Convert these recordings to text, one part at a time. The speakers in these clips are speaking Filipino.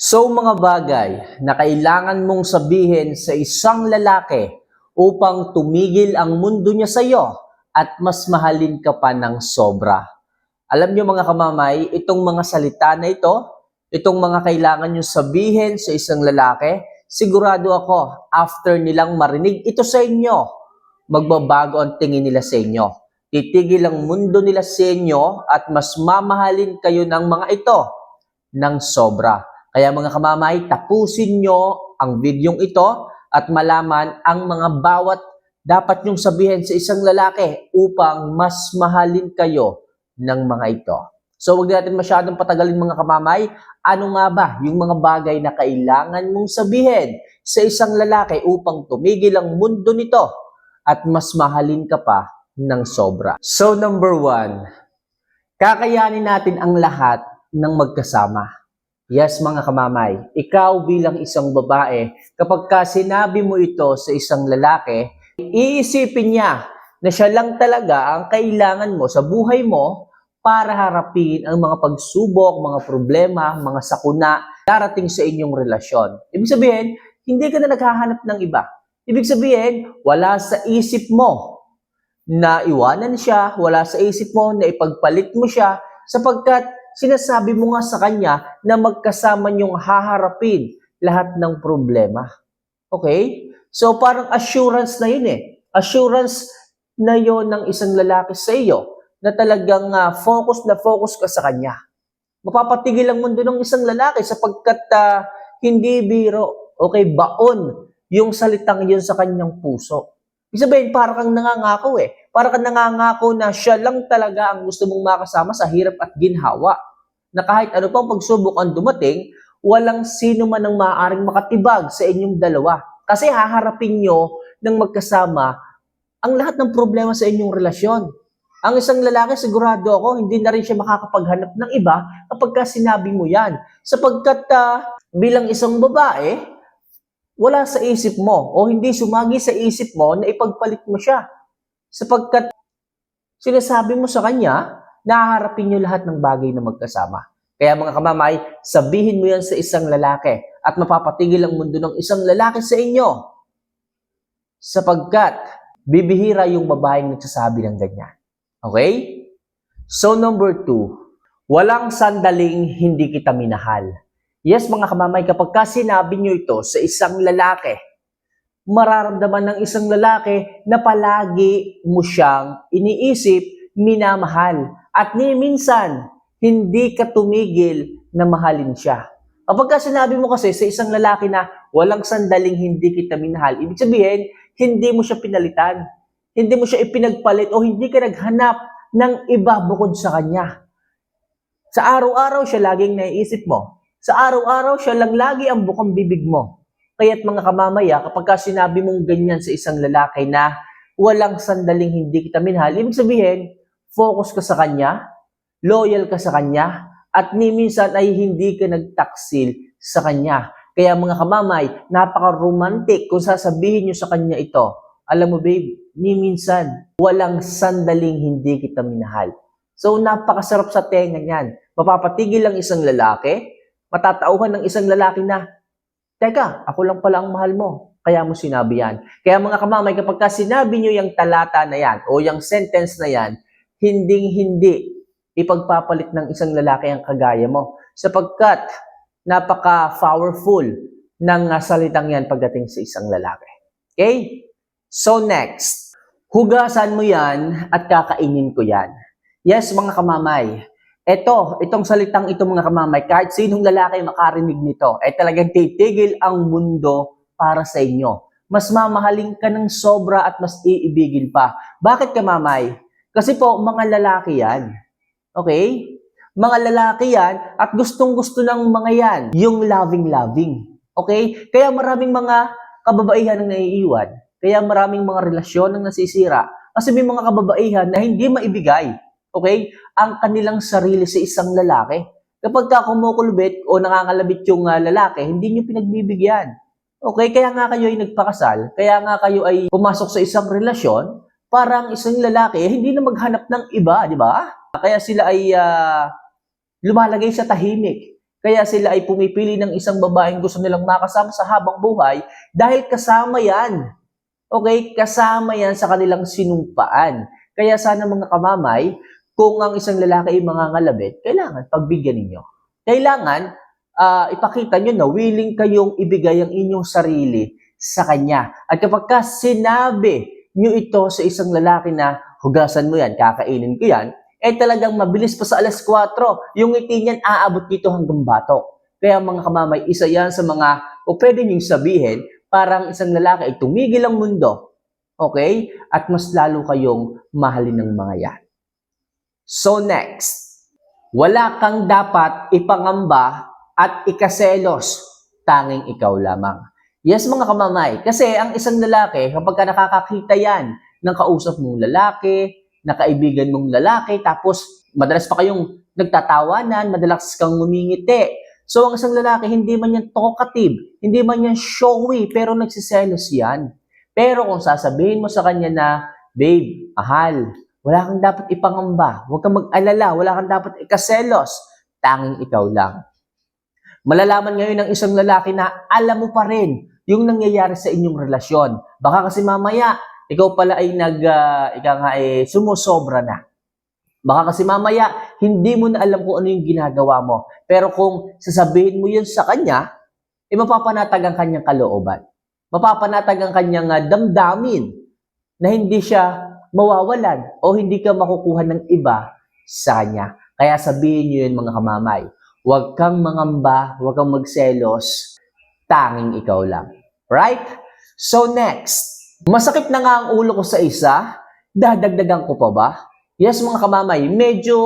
So mga bagay na kailangan mong sabihin sa isang lalaki upang tumigil ang mundo niya sa iyo at mas mahalin ka pa ng sobra. Alam niyo mga kamamay, itong mga salita na ito, itong mga kailangan niyo sabihin sa isang lalaki, sigurado ako after nilang marinig ito sa inyo, magbabago ang tingin nila sa inyo. Titigil ang mundo nila sa inyo at mas mamahalin kayo ng mga ito ng sobra. Kaya mga kamamay, tapusin nyo ang videong ito at malaman ang mga bawat dapat nyong sabihin sa isang lalaki upang mas mahalin kayo ng mga ito. So wag natin masyadong patagalin mga kamamay. Ano nga ba yung mga bagay na kailangan mong sabihin sa isang lalaki upang tumigil ang mundo nito at mas mahalin ka pa ng sobra? So number one, kakayanin natin ang lahat ng magkasama. Yes, mga kamamay, ikaw bilang isang babae, kapag ka sinabi mo ito sa isang lalaki, iisipin niya na siya lang talaga ang kailangan mo sa buhay mo para harapin ang mga pagsubok, mga problema, mga sakuna darating sa inyong relasyon. Ibig sabihin, hindi ka na naghahanap ng iba. Ibig sabihin, wala sa isip mo na iwanan siya, wala sa isip mo na ipagpalit mo siya sapagkat sinasabi mo nga sa kanya na magkasama niyong haharapin lahat ng problema. Okay? So parang assurance na yun eh. Assurance na yon ng isang lalaki sa iyo na talagang ah, focus na focus ka sa kanya. Mapapatigil ang mundo ng isang lalaki sapagkat ah, hindi biro, okay, baon yung salitang yun sa kanyang puso. Ibig sabihin, para kang nangangako eh. Para kang nangangako na siya lang talaga ang gusto mong makasama sa hirap at ginhawa. Na kahit ano pang pagsubok ang dumating, walang sino man ang maaaring makatibag sa inyong dalawa. Kasi haharapin nyo ng magkasama ang lahat ng problema sa inyong relasyon. Ang isang lalaki, sigurado ako, hindi na rin siya makakapaghanap ng iba kapag ka sinabi mo yan. Sapagkat ah, bilang isang babae, wala sa isip mo o hindi sumagi sa isip mo na ipagpalit mo siya. Sapagkat sinasabi mo sa kanya, nahaharapin niyo lahat ng bagay na magkasama. Kaya mga kamamay, sabihin mo yan sa isang lalaki at mapapatigil ang mundo ng isang lalaki sa inyo. Sapagkat bibihira yung babaeng nagsasabi ng ganyan. Okay? So number two, walang sandaling hindi kita minahal. Yes, mga kamamay, kapag ka sinabi nyo ito sa isang lalaki, mararamdaman ng isang lalaki na palagi mo siyang iniisip, minamahal. At ni minsan, hindi ka tumigil na mahalin siya. Kapag ka sinabi mo kasi sa isang lalaki na walang sandaling hindi kita minahal, ibig sabihin, hindi mo siya pinalitan. Hindi mo siya ipinagpalit o hindi ka naghanap ng iba bukod sa kanya. Sa araw-araw siya laging naiisip mo. Sa araw-araw siya lang lagi ang bukang bibig mo. Kaya't mga kamamaya, kapag ka sinabi mong ganyan sa isang lalaki na walang sandaling hindi kita minahal, ibig sabihin, focus ka sa kanya, loyal ka sa kanya, at ni minsan ay hindi ka nagtaksil sa kanya. Kaya mga kamamay, napaka-romantic kung sasabihin nyo sa kanya ito. Alam mo babe, ni minsan, walang sandaling hindi kita minahal. So napakasarap sa tenga niyan. Mapapatigil ang isang lalaki, matatauhan ng isang lalaki na, Teka, ako lang pala ang mahal mo. Kaya mo sinabi yan. Kaya mga kamamay, kapag ka sinabi nyo yung talata na yan o yung sentence na yan, hinding-hindi ipagpapalit ng isang lalaki ang kagaya mo. Sapagkat napaka-powerful ng ah, salitang yan pagdating sa isang lalaki. Okay? So next, hugasan mo yan at kakainin ko yan. Yes, mga kamamay, ito, itong salitang ito mga kamamay, kahit sinong lalaki makarinig nito, ay talagang titigil ang mundo para sa inyo. Mas mamahalin ka ng sobra at mas iibigin pa. Bakit kamamay? Kasi po, mga lalaki yan. Okay? Mga lalaki yan at gustong-gusto ng mga yan, yung loving-loving. Okay? Kaya maraming mga kababaihan ang naiiwan. Kaya maraming mga relasyon ang nasisira. Kasi may mga kababaihan na hindi maibigay. Okay? Ang kanilang sarili sa isang lalaki. Kapag ka kumukulbit o nangangalabit yung ah, lalaki, hindi nyo pinagbibigyan. Okay? Kaya nga kayo ay nagpakasal. Kaya nga kayo ay pumasok sa isang relasyon para ang isang lalaki eh, hindi na maghanap ng iba, di ba? Kaya sila ay ah, lumalagay sa tahimik. Kaya sila ay pumipili ng isang babaeng gusto nilang makasama sa habang buhay dahil kasama yan. Okay? Kasama yan sa kanilang sinumpaan. Kaya sana mga kamamay, kung ang isang lalaki ay mangangalabit, kailangan pagbigyan ninyo. Kailangan ah, ipakita nyo na willing kayong ibigay ang inyong sarili sa kanya. At kapag ka sinabi nyo ito sa isang lalaki na hugasan mo yan, kakainin ko yan, eh talagang mabilis pa sa alas 4. Yung ngiti niyan aabot dito hanggang batok. Kaya mga kamamay, isa yan sa mga, o pwede niyong sabihin, parang isang lalaki ay tumigil ang mundo. Okay? At mas lalo kayong mahalin ng mga yan. So next, wala kang dapat ipangamba at ikaselos, tanging ikaw lamang. Yes mga kamamay, kasi ang isang lalaki, kapag ka nakakakita yan ng kausap mong lalaki, na kaibigan mong lalaki, tapos madalas pa kayong nagtatawanan, madalas kang ngumingiti. So ang isang lalaki, hindi man yan talkative, hindi man yan showy, pero nagsiselos yan. Pero kung sasabihin mo sa kanya na, babe, mahal, wala kang dapat ipangamba, huwag kang mag-alala, wala kang dapat ikaselos, tanging ikaw lang. Malalaman ngayon ng isang lalaki na alam mo pa rin yung nangyayari sa inyong relasyon. Baka kasi mamaya, ikaw pala ay nag, uh, ika nga ay sumusobra na. Baka kasi mamaya, hindi mo na alam kung ano yung ginagawa mo. Pero kung sasabihin mo yun sa kanya, eh mapapanatag ang kanyang kalooban. Mapapanatag ang kanyang uh, damdamin na hindi siya mawawalan o hindi ka makukuha ng iba sa kanya. Kaya sabihin niyo yun mga kamamay, huwag kang mangamba, huwag kang magselos, tanging ikaw lang. Right? So next, Masakit na nga ang ulo ko sa isa, dadagdagan ko pa ba? Yes mga kamamay, medyo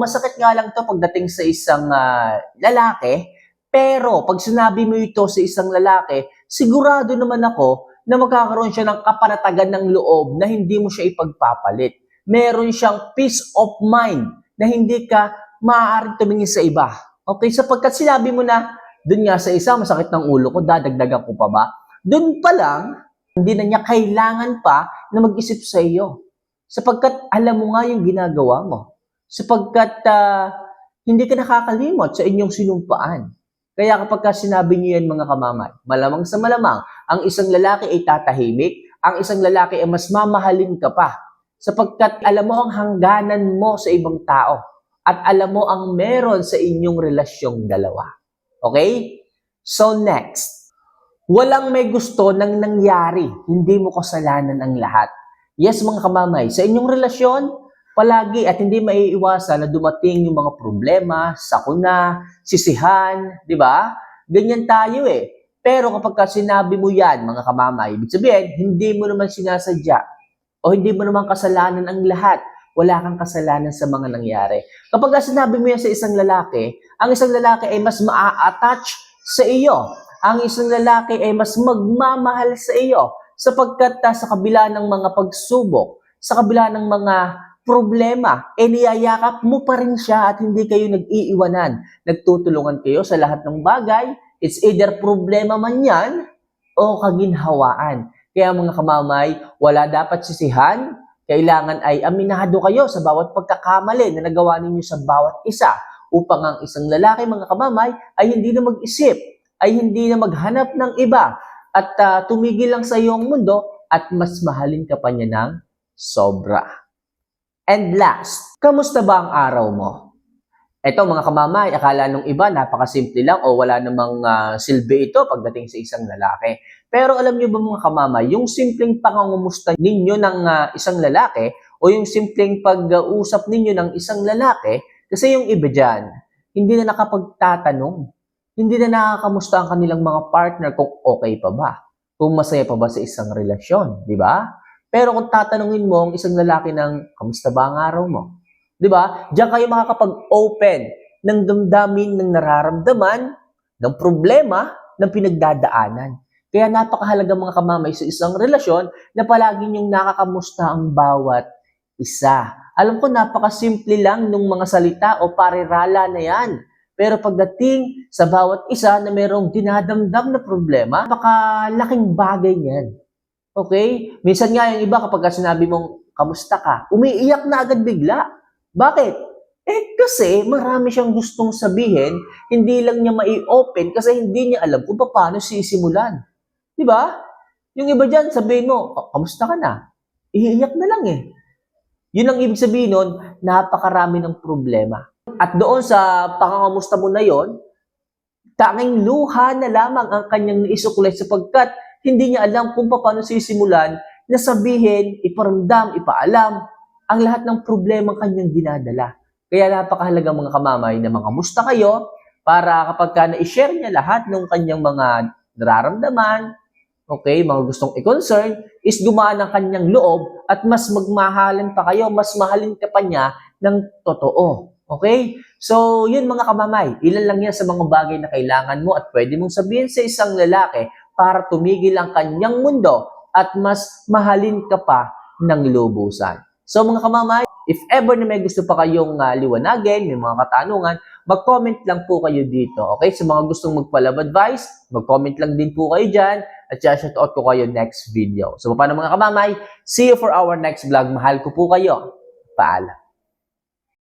masakit nga lang to pagdating sa isang uh, lalaki, pero pag sinabi mo ito sa isang lalaki, sigurado naman ako na magkakaroon siya ng kapanatagan ng loob na hindi mo siya ipagpapalit. Meron siyang peace of mind na hindi ka maaaring tumingin sa iba. Okay, sapagkat sinabi mo na, dun nga sa isa, masakit ng ulo ko, dadagdagan ko pa ba? Dun pa lang, hindi na niya kailangan pa na mag-isip sa iyo. Sapagkat alam mo nga yung ginagawa mo. Sapagkat uh, hindi ka nakakalimot sa inyong sinumpaan. Kaya kapag ka sinabi niyo yan mga kamamay, malamang sa malamang, ang isang lalaki ay tatahimik, ang isang lalaki ay mas mamahalin ka pa. Sapagkat alam mo ang hangganan mo sa ibang tao at alam mo ang meron sa inyong relasyong dalawa. Okay? So next, Walang may gusto ng nangyari. Hindi mo kasalanan ang lahat. Yes, mga kamamay, sa inyong relasyon, palagi at hindi maiiwasan na dumating yung mga problema, sakuna, sisihan, di ba? Ganyan tayo eh. Pero kapag ka sinabi mo yan, mga kamamay, ibig sabihin, hindi mo naman sinasadya o hindi mo naman kasalanan ang lahat. Wala kang kasalanan sa mga nangyari. Kapag ka sinabi mo yan sa isang lalaki, ang isang lalaki ay mas maa-attach sa iyo ang isang lalaki ay mas magmamahal sa iyo sapagkat sa kabila ng mga pagsubok, sa kabila ng mga problema, eh niyayakap mo pa rin siya at hindi kayo nag-iiwanan. Nagtutulungan kayo sa lahat ng bagay. It's either problema man yan o kaginhawaan. Kaya mga kamamay, wala dapat sisihan. Kailangan ay aminado kayo sa bawat pagkakamali na nagawa ninyo sa bawat isa upang ang isang lalaki, mga kamamay, ay hindi na mag-isip ay hindi na maghanap ng iba at uh, tumigil lang sa iyong mundo at mas mahalin ka pa niya ng sobra. And last, kamusta ba ang araw mo? Ito mga kamamay, akala nung iba napakasimple lang o wala namang uh, silbi ito pagdating sa isang lalaki. Pero alam niyo ba mga kamamay, yung simpleng pangungumusta ninyo ng uh, isang lalaki o yung simpleng pag-uusap ninyo ng isang lalaki, kasi yung iba dyan, hindi na nakapagtatanong hindi na nakakamusta ang kanilang mga partner kung okay pa ba, kung masaya pa ba sa isang relasyon, di ba? Pero kung tatanungin mo ang isang lalaki ng, kamusta ba ang araw mo? Di ba? Diyan kayo makakapag-open ng damdamin, ng nararamdaman, ng problema, ng pinagdadaanan. Kaya napakahalaga mga kamamay sa isang relasyon na palagi niyong nakakamusta ang bawat isa. Alam ko napakasimple lang ng mga salita o parirala na yan. Pero pagdating sa bawat isa na mayroong dinadamdam na problema, napakalaking bagay niyan. Okay? Minsan nga yung iba kapag sinabi mong, kamusta ka? Umiiyak na agad bigla. Bakit? Eh kasi marami siyang gustong sabihin, hindi lang niya mai-open kasi hindi niya alam kung paano sisimulan. Di ba? Yung iba dyan, sabihin mo, "Oh, kamusta ka na? Iiyak na lang eh. Yun ang ibig sabihin nun, napakarami ng problema. At doon sa pangangamusta mo na yon, tanging luha na lamang ang kanyang naisukulay sapagkat hindi niya alam kung paano sisimulan na sabihin, iparamdam, ipaalam ang lahat ng problema ang kanyang dinadala. Kaya napakahalaga mga kamamay na mga musta kayo para kapag ka na-share niya lahat ng kanyang mga nararamdaman, okay, mga gustong i-concern, is gumaan ang kanyang loob at mas magmahalan pa kayo, mas mahalin ka pa niya ng totoo. Okay? So, yun mga kamamay, ilan lang yan sa mga bagay na kailangan mo at pwede mong sabihin sa isang lalaki para tumigil ang kanyang mundo at mas mahalin ka pa ng lubusan. So mga kamamay, if ever na may gusto pa kayong uh, liwanagin, may mga katanungan, mag-comment lang po kayo dito. Okay? Sa mga gustong magpa-love advice, mag-comment lang din po kayo dyan at shout out ko kayo next video. So paano mga kamamay? See you for our next vlog. Mahal ko po kayo. Paalam.